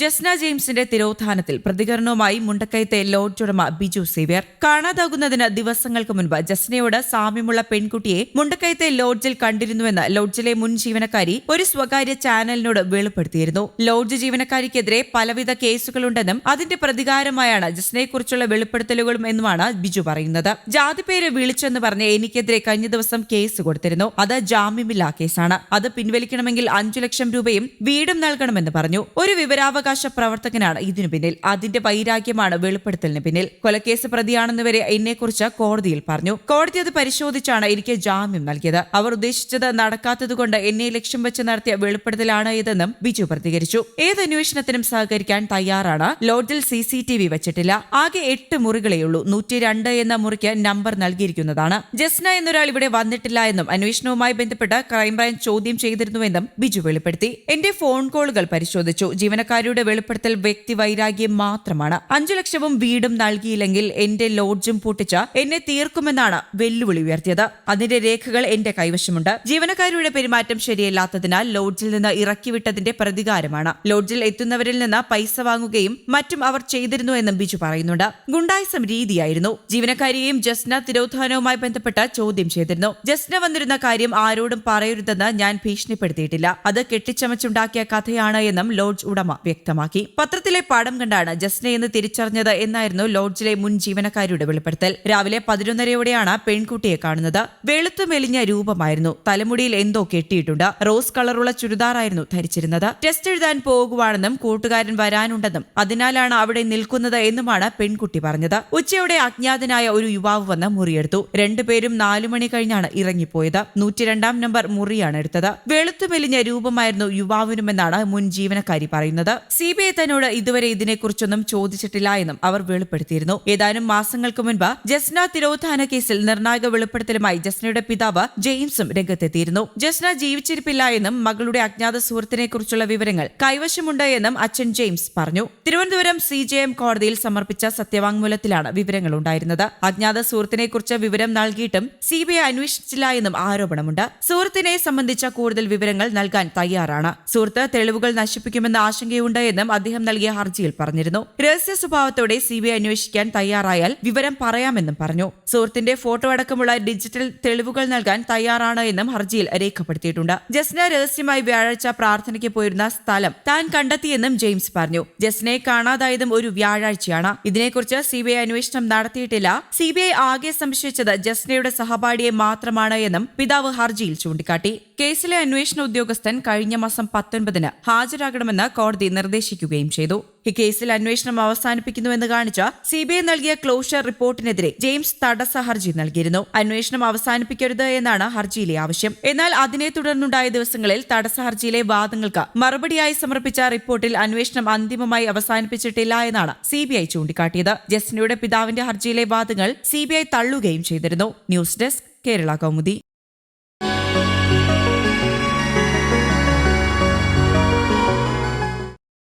ജസ്ന ജെയിംസിന്റെ തിരോധാനത്തിൽ പ്രതികരണവുമായി മുണ്ടക്കയത്തെ ലോഡ്ജ് ഉടമ ബിജു സേവ്യർ. കാണാതാകുന്നതിന് ദിവസങ്ങൾക്ക് മുൻപ് ജസ്നയോട് സാമ്യമുള്ള പെൺകുട്ടിയെ മുണ്ടക്കയത്തെ ലോഡ്ജിൽ കണ്ടിരുന്നുവെന്ന് ലോഡ്ജിലെ മുൻ ജീവനക്കാരി ഒരു സ്വകാര്യ ചാനലിനോട് വെളിപ്പെടുത്തിയിരുന്നു. ലോഡ്ജ് ജീവനക്കാരിക്കെതിരെ പലവിധ കേസുകളുണ്ടെന്നും അതിന്റെ പ്രതികാരമായാണ് ജസ്നയെക്കുറിച്ചുള്ള വെളിപ്പെടുത്തലുകളും എന്നുമാണ് ബിജു പറയുന്നത്. ജാതിപേര് വിളിച്ചെന്ന് പറഞ്ഞ് എനിക്കെതിരെ കഴിഞ്ഞ ദിവസം കേസ് കൊടുത്തിരുന്നു. അത് ജാമ്യമില്ലാ കേസാണ്. അത് പിൻവലിക്കണമെങ്കിൽ അഞ്ചു ലക്ഷം രൂപയും വീടും നൽകണമെന്ന് പറഞ്ഞു. ഒരു വിവരാവകാശ പ്രവർത്തകനാണ് ഇതിനു പിന്നിൽ. അതിന്റെ വൈരാഗ്യമാണ് വെളിപ്പെടുത്തലിന് പിന്നിൽ. കൊലക്കേസ് പ്രതിയാണെന്ന് വരെ എന്നെക്കുറിച്ച് കോടതിയിൽ പറഞ്ഞു. കോടതി അത് പരിശോധിച്ചാണ് എനിക്ക് ജാമ്യം നൽകിയത്. അവർ ഉദ്ദേശിച്ചത് നടക്കാത്തതുകൊണ്ട് എന്നെ ലക്ഷ്യം വെച്ച് നടത്തിയ വെളിപ്പെടുത്തലാണ് ഇതെന്നും ബിജു പ്രതികരിച്ചു. ഏത് അന്വേഷണത്തിനും സഹകരിക്കാൻ തയ്യാറാണ്. ലോഡ്ജിൽ സി സി ടി വി വെച്ചിട്ടില്ല. ആകെ എട്ട് മുറികളെയുള്ളൂ നൂറ്റി രണ്ട് എന്ന മുറിക്ക് നമ്പർ നൽകിയിരിക്കുന്നതാണ്. ജസ്ന എന്നൊരാൾ ഇവിടെ വന്നിട്ടില്ല എന്നും അന്വേഷണവുമായി ബന്ധപ്പെട്ട് ക്രൈംബ്രാഞ്ച് ചോദ്യം ചെയ്തിരുന്നുവെന്നും ബിജു വെളിപ്പെടുത്തി. എന്റെ ഫോൺ കോളുകൾ പരിശോധിച്ചു. ജീവനക്കാരുടെ വെളിപ്പെടുത്തൽ വ്യക്തി വൈരാഗ്യം മാത്രമാണ്. അഞ്ചു ലക്ഷവും വീടും നൽകിയില്ലെങ്കിൽ എന്റെ ലോഡ്ജും പൂട്ടിച്ച എന്നെ തീർക്കുമെന്നാണ് വെല്ലുവിളി ഉയർത്തിയത്. അതിന്റെ രേഖകൾ എന്റെ കൈവശമുണ്ട്. ജീവനക്കാരുടെ പെരുമാറ്റം ശരിയല്ലാത്തതിനാൽ ലോഡ്ജിൽ നിന്ന് ഇറക്കിവിട്ടതിന്റെ പ്രതികാരമാണ്. ലോഡ്ജിൽ എത്തുന്നവരിൽ നിന്ന് പൈസ വാങ്ങുകയും മറ്റും അവർ ചെയ്തിരുന്നു എന്നും ബിജു പറയുന്നുണ്ട്. ഗുണ്ടായിസം രീതിയായിരുന്നു. ജീവനക്കാരിയെയും ജസ്ന തിരോധാനവുമായി ബന്ധപ്പെട്ട് ചോദ്യം ചെയ്തിരുന്നു. ജസ്ന വന്നിരുന്ന കാര്യം ആരോടും പറയരുതെന്ന് ഞാൻ ഭീഷണിപ്പെടുത്തിയിട്ടില്ല. അത് കെട്ടിച്ചമച്ചുണ്ടാക്കിയ കഥയാണ് എന്നും ലോഡ്ജ് ഉടമ വ്യക്തമാക്കി. പത്രത്തിലെ പാഠം കണ്ടാണ് ജസ്നയെന്ന് തിരിച്ചറിഞ്ഞത് എന്നായിരുന്നു ലോഡ്ജിലെ മുൻ ജീവനക്കാരിയുടെ വെളിപ്പെടുത്തൽ. രാവിലെ പതിനൊന്നരയോടെയാണ് പെൺകുട്ടിയെ കാണുന്നത്. വെളുത്തു മെലിഞ്ഞ രൂപമായിരുന്നു. തലമുടിയിൽ എന്തോ കെട്ടിയിട്ടുണ്ട്. റോസ് കളറുള്ള ചുരിദാറായിരുന്നു ധരിച്ചിരുന്നത്. ടെസ്റ്റ് എഴുതാൻ പോകുവാണെന്നും കൂട്ടുകാരൻ വരാനുണ്ടെന്നും അതിനാലാണ് അവിടെ നിൽക്കുന്നത് എന്നുമാണ് പെൺകുട്ടി പറഞ്ഞത്. ഉച്ചയോടെ അജ്ഞാതനായ ഒരു യുവാവ് വന്ന് മുറിയെടുത്തു. രണ്ടുപേരും നാലു മണി കഴിഞ്ഞാണ് ഇറങ്ങിപ്പോയത്. നൂറ്റിരണ്ടാം നമ്പർ മുറിയാണ് എടുത്തത്. വെളുത്തു മെലിഞ്ഞ രൂപമായിരുന്നു യുവാവിനുമെന്നാണ് മുൻ ജീവനക്കാരി പറയുന്നത്. സി ബി ഐ തന്നോട് ഇതുവരെ ഇതിനെക്കുറിച്ചൊന്നും ചോദിച്ചിട്ടില്ല എന്നും അവർ വെളിപ്പെടുത്തിയിരുന്നു. ഏതാനും മാസങ്ങൾക്ക് മുൻപ് ജസ്ന തിരോധാന കേസിൽ നിർണായക വെളിപ്പെടുത്തലുമായി ജസ്നയുടെ പിതാവ് ജെയിംസും രംഗത്തെത്തിയിരുന്നു. ജസ്ന ജീവിച്ചിരിപ്പില്ല എന്നും മകളുടെ അജ്ഞാത സുഹൃത്തിനെ കുറിച്ചുള്ള വിവരങ്ങൾ കൈവശമുണ്ട് എന്നും അച്ഛൻ ജെയിംസ് പറഞ്ഞു. തിരുവനന്തപുരം സി ജെ എം കോടതിയിൽ സമർപ്പിച്ച സത്യവാങ്മൂലത്തിലാണ് വിവരങ്ങൾ ഉണ്ടായിരുന്നത് അജ്ഞാത സുഹൃത്തിനെ കുറിച്ച് വിവരം നൽകിയിട്ടും സി ബി ഐ അന്വേഷിച്ചില്ല എന്നും ആരോപണമുണ്ട്. സുഹൃത്തിനെ സംബന്ധിച്ച കൂടുതൽ വിവരങ്ങൾ നൽകാൻ തയ്യാറാണ്. സുഹൃത്ത് തെളിവുകൾ നശിപ്പിക്കുമെന്ന ആശങ്കയുണ്ട് എന്നും അദ്ദേഹം നൽകിയ ഹർജിയിൽ പറഞ്ഞിരുന്നു. രഹസ്യ സ്വഭാവത്തോടെ സി ബി ഐ അന്വേഷിക്കാൻ തയ്യാറായാൽ വിവരം പറയാമെന്നും പറഞ്ഞു. സുഹൃത്തിന്റെ ഫോട്ടോ അടക്കമുള്ള ഡിജിറ്റൽ തെളിവുകൾ നൽകാൻ തയ്യാറാണ് എന്നും ഹർജിയിൽ രേഖപ്പെടുത്തിയിട്ടുണ്ട്. ജസ്ന രഹസ്യമായി വ്യാഴാഴ്ച പ്രാർത്ഥനയ്ക്ക് പോയിരുന്ന സ്ഥലം താൻ കണ്ടെത്തിയെന്നും ജെയിംസ് പറഞ്ഞു. ജസ്നയെ കാണാതായതും ഒരു വ്യാഴാഴ്ചയാണ്. ഇതിനെക്കുറിച്ച് സി ബി ഐ അന്വേഷണം നടത്തിയിട്ടില്ല. സി ബി ഐ ആകെ സംശയിച്ചത് ജസ്നയുടെ സഹപാഠിയെ മാത്രമാണ് എന്നും പിതാവ് ഹർജിയിൽ ചൂണ്ടിക്കാട്ടി. കേസിലെ അന്വേഷണ ഉദ്യോഗസ്ഥൻ കഴിഞ്ഞ മാസം പത്തൊൻപതിന് ഹാജരാകണമെന്ന് കോടതി നിർദ്ദേശിക്കുകയും ചെയ്തു. കേസിൽ അന്വേഷണം അവസാനിപ്പിക്കുന്നുവെന്ന് കാണിച്ച സി ബി ഐ നൽകിയ ക്ലോഷർ റിപ്പോർട്ടിനെതിരെ ജെയിംസ് തടസ്സ ഹർജി നൽകിയിരുന്നു. അന്വേഷണം അവസാനിപ്പിക്കരുത് എന്നാണ് ഹർജിയിലെ ആവശ്യം. എന്നാൽ അതിനെ തുടർന്നുണ്ടായ ദിവസങ്ങളിൽ തടസ്സ ഹർജിയിലെ വാദങ്ങൾക്ക് മറുപടിയായി സമർപ്പിച്ച റിപ്പോർട്ടിൽ അന്വേഷണം അന്തിമമായി അവസാനിപ്പിച്ചിട്ടില്ല എന്നാണ് സി ബി ഐ ചൂണ്ടിക്കാട്ടിയത്. ജസ്നയുടെ പിതാവിന്റെ ഹർജിയിലെ വാദങ്ങൾ സി ബി ഐ തള്ളുകയും ചെയ്തിരുന്നു. News desk Kerala Kaumudi.